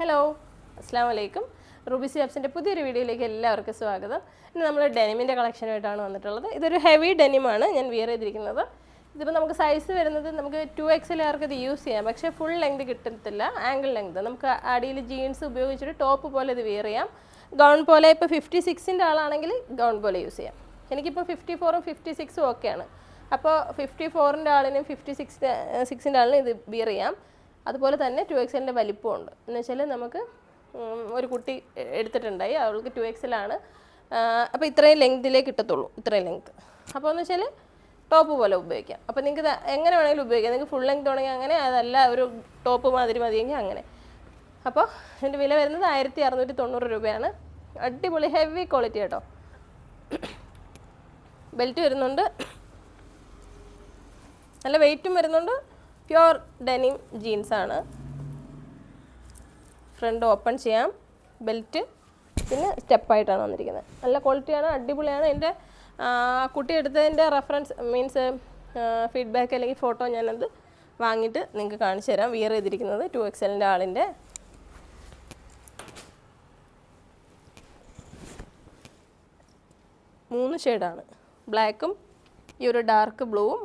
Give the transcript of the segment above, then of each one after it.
Hello അസ്സാം വലൈക്കും റുബിസി ആപ്സിന്റെ പുതിയൊരു വീഡിയോയിലേക്ക് എല്ലാവർക്കും സ്വാഗതം. ഇന്ന് നമ്മൾ ഡെനിമിന്റെ കളക്ഷനായിട്ടാണ് വന്നിട്ടുള്ളത്. ഇതൊരു ഹെവി ഡെനിമാണ് ഞാൻ വിയർ ചെയ്തിരിക്കുന്നത്. ഇതിപ്പോൾ നമുക്ക് സൈസ് വരുന്നത് നമുക്ക് ടു എക്സലുകാർക്ക് ഇത് യൂസ് ചെയ്യാം. പക്ഷേ ഫുൾ ലെങ്ത് കിട്ടത്തില്ല. ആംഗിൾ ലെങ്ത് നമുക്ക് അടിയിൽ ജീൻസ് ഉപയോഗിച്ചിട്ട് ടോപ്പ് പോലെ ഇത് വിയർ ചെയ്യാം. ഗൗൺ പോലെ ഇപ്പോൾ ഫിഫ്റ്റി സിക്സിന്റെ ആളാണെങ്കിൽ ഗൗൺ പോലെ യൂസ് ചെയ്യാം. എനിക്കിപ്പോൾ ഫിഫ്റ്റി ഫോറും ഫിഫ്റ്റി സിക്സും ഒക്കെയാണ് അപ്പോൾ ഫിഫ്റ്റി ഫോറിന്റെ ആളിനും ഫിഫ്റ്റി സിക്സ് സിക്സിന്റെ ആളിനും ഇത് വിയർ ചെയ്യാം. അതുപോലെ തന്നെ ടു എക്സലിന്റെ വലിപ്പമുണ്ട് എന്ന് വെച്ചാൽ നമുക്ക് ഒരു കുട്ടി എടുത്തിട്ടുണ്ടായി. അവൾക്ക് ടു എക്സലാണ് അപ്പോൾ ഇത്രയും ലെങ്തിലേ കിട്ടത്തുള്ളൂ. ഇത്രയും ലെങ്ത് അപ്പോൾ എന്ന് വെച്ചാൽ ടോപ്പ് പോലെ ഉപയോഗിക്കാം. അപ്പോൾ നിങ്ങൾക്ക് എങ്ങനെ വേണമെങ്കിലും ഉപയോഗിക്കാം. നിങ്ങൾക്ക് ഫുൾ ലെങ്ത് വേണമെങ്കിൽ അങ്ങനെ അതല്ല ഒരു ടോപ്പ് മാതിരി മതിയെങ്കിൽ അങ്ങനെ. അപ്പോൾ ഇതിന്റെ വില വരുന്നത് ആയിരത്തി അറുന്നൂറ്റി തൊണ്ണൂറ് രൂപയാണ്. അടിപൊളി ഹെവി ക്വാളിറ്റി കേട്ടോ ബെൽറ്റ് വരുന്നുണ്ട്. നല്ല വെയിറ്റും വരുന്നുണ്ട്. പ്യുവർ ഡെനിം ജീൻസാണ് ഫ്രണ്ട് ഓപ്പൺ ചെയ്യാം. ബെൽറ്റ്. പിന്നെ സ്റ്റെപ്പായിട്ടാണ് വന്നിരിക്കുന്നത്. നല്ല ക്വാളിറ്റിയാണ് അടിപൊളിയാണ്. എന്റെ കുട്ടി എടുത്തതിന്റെ റെഫറൻസ് മീൻസ് ഫീഡ്ബാക്ക് അല്ലെങ്കിൽ ഫോട്ടോ ഞാനത് വാങ്ങിയിട്ട് നിങ്ങൾക്ക് കാണിച്ചു തരാം. വിയർ ചെയ്തിരിക്കുന്നത് ടു എക്സലിന്റെ ആളിന്റെ. മൂന്ന് ഷെയ്ഡാണ് ബ്ലാക്കും ഈ ഒരു ഡാർക്ക് ബ്ലൂവും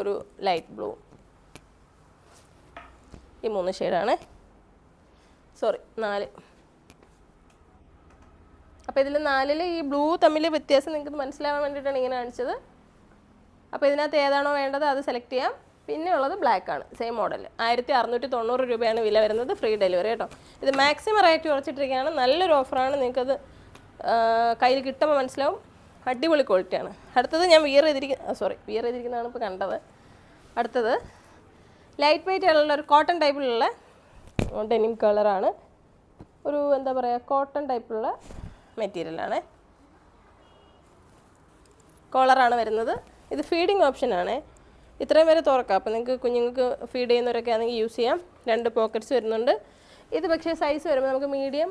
ഒരു ലൈറ്റ് ബ്ലൂവും ഈ മൂന്ന് ഷെയ്ഡാണ്. സോറി നാല്. അപ്പോൾ ഇതിൽ നാലിൽ ഈ ബ്ലൂ തമ്മിൽ വ്യത്യാസം നിങ്ങൾക്ക് മനസ്സിലാവാൻ വേണ്ടിയിട്ടാണ് ഇങ്ങനെ കാണിച്ചത്. അപ്പോൾ ഇതിനകത്ത് ഏതാണോ വേണ്ടത് അത് സെലക്ട് ചെയ്യാം. പിന്നെ ഉള്ളത് ബ്ലാക്ക് ആണ് സെയിം മോഡൽ ആയിരത്തി അറുന്നൂറ്റി തൊണ്ണൂറ് രൂപയാണ് വില വരുന്നത് ഫ്രീ ഡെലിവറി കേട്ടോ. ഇത് മാക്സിമം റേറ്റ് കുറച്ചിട്ടിരിക്കുകയാണ്. നല്ലൊരു ഓഫറാണ് നിങ്ങൾക്കത് കയ്യിൽ കിട്ടുമ്പോൾ മനസ്സിലാവും. അടിപൊളി ക്വാളിറ്റിയാണ് അടുത്തത് ഞാൻ വിയർ ചെയ്തിരിക്കുന്ന സോറി വിയർ ചെയ്തിരിക്കുന്നതാണ് ഇപ്പോൾ കണ്ടത്. അടുത്തത് ലൈറ്റ് വെയിറ്റ് ഉള്ള ഒരു കോട്ടൺ ടൈപ്പിലുള്ള ഡെനിം കളറാണ് ഒരു എന്താ പറയുക കോട്ടൺ ടൈപ്പിലുള്ള മെറ്റീരിയലാണ് കോളറാണ് വരുന്നത്. ഇത് ഫീഡിങ് ഓപ്ഷനാണ് ഇത്രയും വരെ തുറക്കാം. അപ്പോൾ നിങ്ങൾക്ക് കുഞ്ഞുങ്ങൾക്ക് ഫീഡ് ചെയ്യുന്നവരൊക്കെ ആണെങ്കിൽ യൂസ് ചെയ്യാം. രണ്ട് പോക്കറ്റ്സ് വരുന്നുണ്ട്. ഇത് പക്ഷേ സൈസ് വരുമ്പോൾ നമുക്ക് മീഡിയം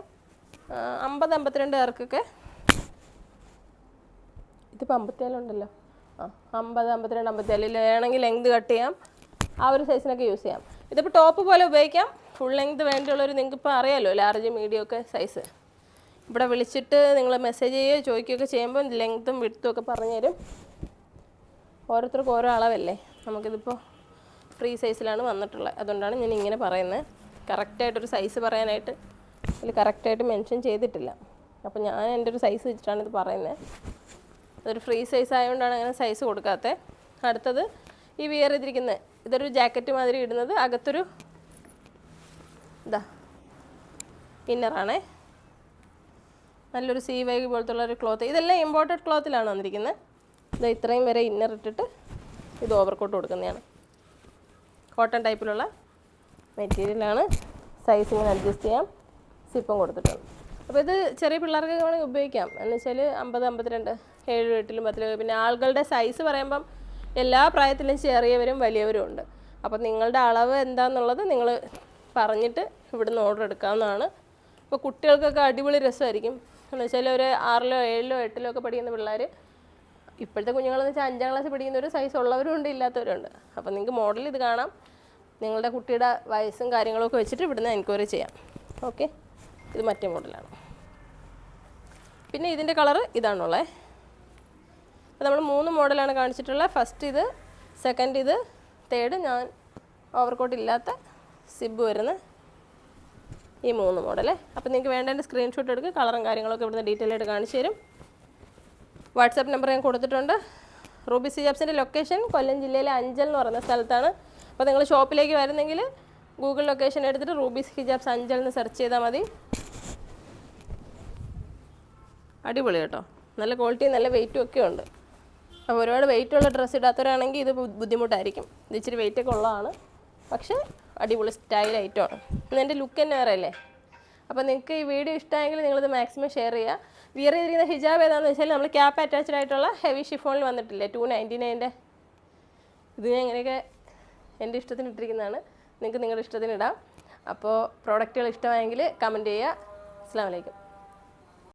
അമ്പത് അമ്പത്തിരണ്ട് പേർക്കൊക്കെ ഇതിപ്പോൾ അമ്പത്തിയാലുണ്ടല്ലോ ആ അമ്പത് അമ്പത്തിരണ്ട് അമ്പത്തിയാലിൽ വേണമെങ്കിൽ ലെങ്ത് കട്ട് ചെയ്യാം. ആ ഒരു സൈസിനൊക്കെ യൂസ് ചെയ്യാം. ഇതിപ്പോൾ ടോപ്പ് പോലെ ഉപയോഗിക്കാം. ഫുൾ ലെങ്ത് വേണ്ടിയുള്ളൊരു നിങ്ങൾക്ക് ഇപ്പോൾ അറിയാമല്ലോ ലാർജ് മീഡിയം ഒക്കെ സൈസ് ഇവിടെ വിളിച്ചിട്ട് നിങ്ങൾ മെസ്സേജ് ചെയ്യുകയോ ചോദിക്കുകയൊക്കെ ചെയ്യുമ്പോൾ ലെങ്ത്തും വിടുത്തും ഒക്കെ പറഞ്ഞു തരും. ഓരോരുത്തർക്കും ഓരോ അളവല്ലേ? നമുക്കിതിപ്പോൾ ഫ്രീ സൈസിലാണ് വന്നിട്ടുള്ളത്. അതുകൊണ്ടാണ് ഞാൻ ഇങ്ങനെ പറയുന്നത്. കറക്റ്റായിട്ടൊരു സൈസ് പറയാനായിട്ട് ഇതിൽ കറക്റ്റായിട്ട് മെൻഷൻ ചെയ്തിട്ടില്ല. അപ്പോൾ ഞാൻ എന്റെ ഒരു സൈസ് വെച്ചിട്ടാണ് ഇത് പറയുന്നത് അതൊരു ഫ്രീ സൈസ് ആയതുകൊണ്ടാണ് അങ്ങനെ സൈസ് കൊടുക്കാത്തത് അടുത്തത് ഈ വിയർ ചെയ്തിരിക്കുന്നത് ഇതൊരു ജാക്കറ്റ് മാതിരി ഇടുന്നത്. അകത്തൊരു ഇതാ ഇന്നറാണേ നല്ലൊരു സീ വൈകി പോലത്തെ ഉള്ള ഒരു ക്ലോത്ത് ഇതെല്ലാം ഇമ്പോർട്ടഡ് ക്ലോത്തിലാണ് വന്നിരിക്കുന്നത് ഇത് ഇത്രയും വരെ ഇന്നർ ഇട്ടിട്ട് ഇത് ഓവർകോട്ട് കൊടുക്കുന്നതാണ്. കോട്ടൺ ടൈപ്പിലുള്ള മെറ്റീരിയലാണ് സൈസ് അഡ്ജസ്റ്റ് ചെയ്യാം. സിപ്പും കൊടുത്തിട്ടുണ്ട്. അപ്പോൾ ഇത് ചെറിയ പിള്ളേർക്ക് വേണമെങ്കിൽ ഉപയോഗിക്കാം. എന്ന് വെച്ചാൽ അമ്പത് അമ്പത്തിരണ്ട് ഏഴ് എട്ടിലും പത്തിലും പിന്നെ ആളുകളുടെ സൈസ് പറയുമ്പം എല്ലാ പ്രായത്തിലും ചെറിയവരും വലിയവരും ഉണ്ട്. അപ്പോൾ നിങ്ങളുടെ അളവ് എന്താണെന്നുള്ളത് നിങ്ങൾ പറഞ്ഞിട്ട് ഇവിടുന്ന് ഓർഡർ എടുക്കാവുന്നതാണ്. അപ്പോൾ കുട്ടികൾക്കൊക്കെ അടിപൊളി രസമായിരിക്കും. എന്ന് വെച്ചാൽ ഒരു ആറിലോ ഏഴിലോ എട്ടിലോ ഒക്കെ പഠിക്കുന്ന പിള്ളേർ ഇപ്പോഴത്തെ കുഞ്ഞുങ്ങളെന്ന് വെച്ചാൽ അഞ്ചാം ക്ലാസ്സിൽ ഒരു സൈസ് ഉള്ളവരും ഉണ്ട് ഇല്ലാത്തവരും ഉണ്ട് അപ്പോൾ നിങ്ങൾക്ക് മോഡൽ ഇത് കാണാം. നിങ്ങളുടെ കുട്ടിയുടെ വയസ്സും കാര്യങ്ങളൊക്കെ വെച്ചിട്ട് ഇവിടുന്ന് എൻക്വയറി ചെയ്യാം. ഓക്കെ ഇത് മറ്റേ മോഡലാണ് പിന്നെ ഇതിന്റെ കളറ് ഇതാണുള്ളത് അപ്പോൾ നമ്മൾ മൂന്ന് മോഡലാണ് കാണിച്ചിട്ടുള്ളത്. ഫസ്റ്റ് ഇത് സെക്കൻഡ് ഇത് തേർഡ് ഞാൻ ഓവർകോട്ട് ഇല്ലാത്ത സിബ് വരുന്ന ഈ മൂന്ന് മോഡൽ അപ്പോൾ നിങ്ങൾക്ക് വേണ്ട സ്ക്രീൻഷോട്ട് എടുക്കുക കളറും കാര്യങ്ങളൊക്കെ ഇവിടുന്ന് ഡീറ്റെയിൽ ആയിട്ട് കാണിച്ചു തരും. വാട്സാപ്പ് നമ്പർ ഞാൻ കൊടുത്തിട്ടുണ്ട്. റൂബി സിജാബ്സിന്റെ ലൊക്കേഷൻ കൊല്ലം ജില്ലയിലെ അഞ്ചൽ എന്ന് പറയുന്ന സ്ഥലത്താണ്. അപ്പോൾ നിങ്ങൾ ഷോപ്പിലേക്ക് വരുന്നെങ്കിൽ ഗൂഗിൾ ലൊക്കേഷൻ എടുത്തിട്ട് റൂബീസ് ഹിജാബ്സ് അഞ്ചൽ എന്ന് സെർച്ച് ചെയ്താൽ മതി. അടിപൊളി കേട്ടോ. നല്ല ക്വാളിറ്റി നല്ല വെയിറ്റും ഒക്കെ ഉണ്ട്. അപ്പോൾ ഒരുപാട് വെയിറ്റ് ഉള്ള ഡ്രസ്സ് ഇടാത്തവരാണെങ്കിൽ ഇത് ബുദ്ധിമുട്ടായിരിക്കും. ഇത് ഇച്ചിരി വെയിറ്റ് ഒക്കെ ഉള്ളതാണ്. പക്ഷേ അടിപൊളി സ്റ്റൈൽ ഐറ്റമാണ് എന്റെ ലുക്ക് തന്നെ വേറെ അല്ലേ അപ്പോൾ നിങ്ങൾക്ക് ഈ വീഡിയോ ഇഷ്ടമായെങ്കിൽ നിങ്ങളിത് മാക്സിമം ഷെയർ ചെയ്യുക. വിയർ ചെയ്തിരിക്കുന്ന ഹിജാബ് ഏതാണെന്ന് വെച്ചാൽ നമ്മൾ ക്യാപ്പ് അറ്റാച്ച്ഡ് ആയിട്ടുള്ള ഹെവി ഷിഫോണിൽ വന്നിട്ടില്ലേ? ടു നയന്റി നയന്റെ ഇത് ഞാൻ ഇങ്ങനെയൊക്കെ എന്റെ ഇഷ്ടത്തിന് ഇട്ടിരിക്കുന്നതാണ്. നിങ്ങൾക്ക് നിങ്ങളുടെ ഇഷ്ടത്തിന് ഇടാം. അപ്പോൾ പ്രോഡക്റ്റുകൾ ഇഷ്ടമായെങ്കിൽ കമന്റ് ചെയ്യുക. അസ്സാം വലൈക്കും